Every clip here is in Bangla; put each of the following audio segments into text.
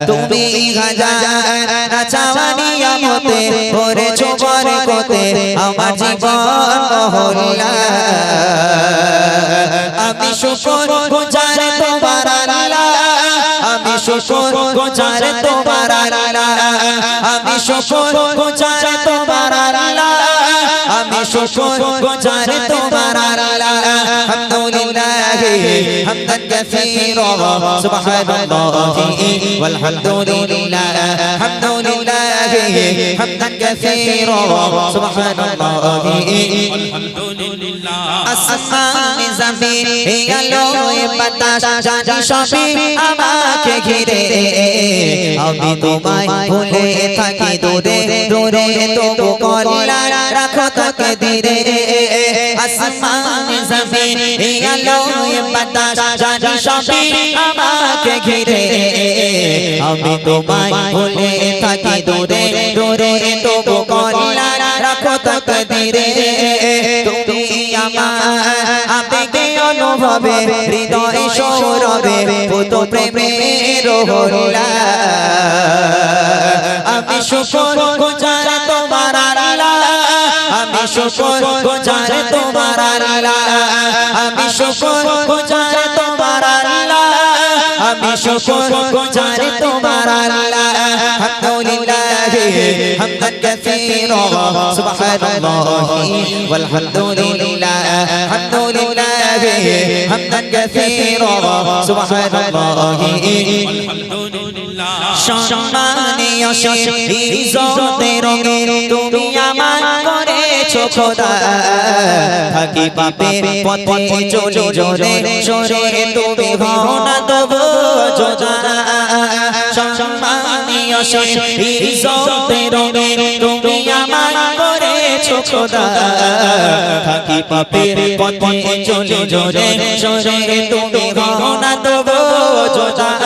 তুমি হাজার চাওয়ানিয়া মতে করেছ বরকতে, আমার জীবন মহল্লা। আমি শুকর গুজার তোমার আমি শুকর গুজার তোমার আমি শুকর গুজার তোমার আমি শুকর গুজার তোমার আলহামদুলিল্লাহ হামদান কাসীরা সুবহানাল্লাহ والحمد لله الحمد لله حمدا كثيرا سبحان الله আসমান জমিন আলো বাতাস জানি সবই আমাকে ঘিরে আমি তোমায় ভুলে থাকি দূরে দূরে তবু কল্যাণ রাখো তাকে ধীরে আসমান জমিন আলো বাতাস, জানি সবই আমাকে ঘিরে। আমি তোমায় ভুলে থাকি দূরে দূরে তবু কল্যাণ রাখো তাকে তুমি আমার আবেগে অনুভবে, হৃদয় সৌরভে পুত প্রেমের হল্লা আমি শুকর গুজার শুকর গুজার তোমার আল্লাহ আমি শুকর গুজার তোমার আল্লাহ আমি শুকর গুজার তোমার আল্লাহ আলহামদুলিল্লাহ হামদান কাসীরা সুবহানাল্লাহ والحمد لله الحمد لله حمدا كثيرا سبحان الله সম্মানীয় ইজ্জতের রঙে তুমি আমার করেছ খোদা থাকি পাপের পথে চলে জোরে সরে তুমি হও না তবু যোজা সম্মানীয় ইজ্জতের তুমি আমার করেছ থাকি পাপের পথে চলে জোরে সরে তুমি হও না তবু যোজা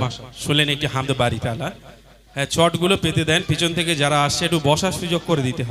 মাশা শুনলেন একটি হামদ বাড়ি তালা। হ্যাঁ চটগুলো পেতে দেন। পিছন থেকে যারা আসছে, একটু বসার সুযোগ করে দিতে হবে।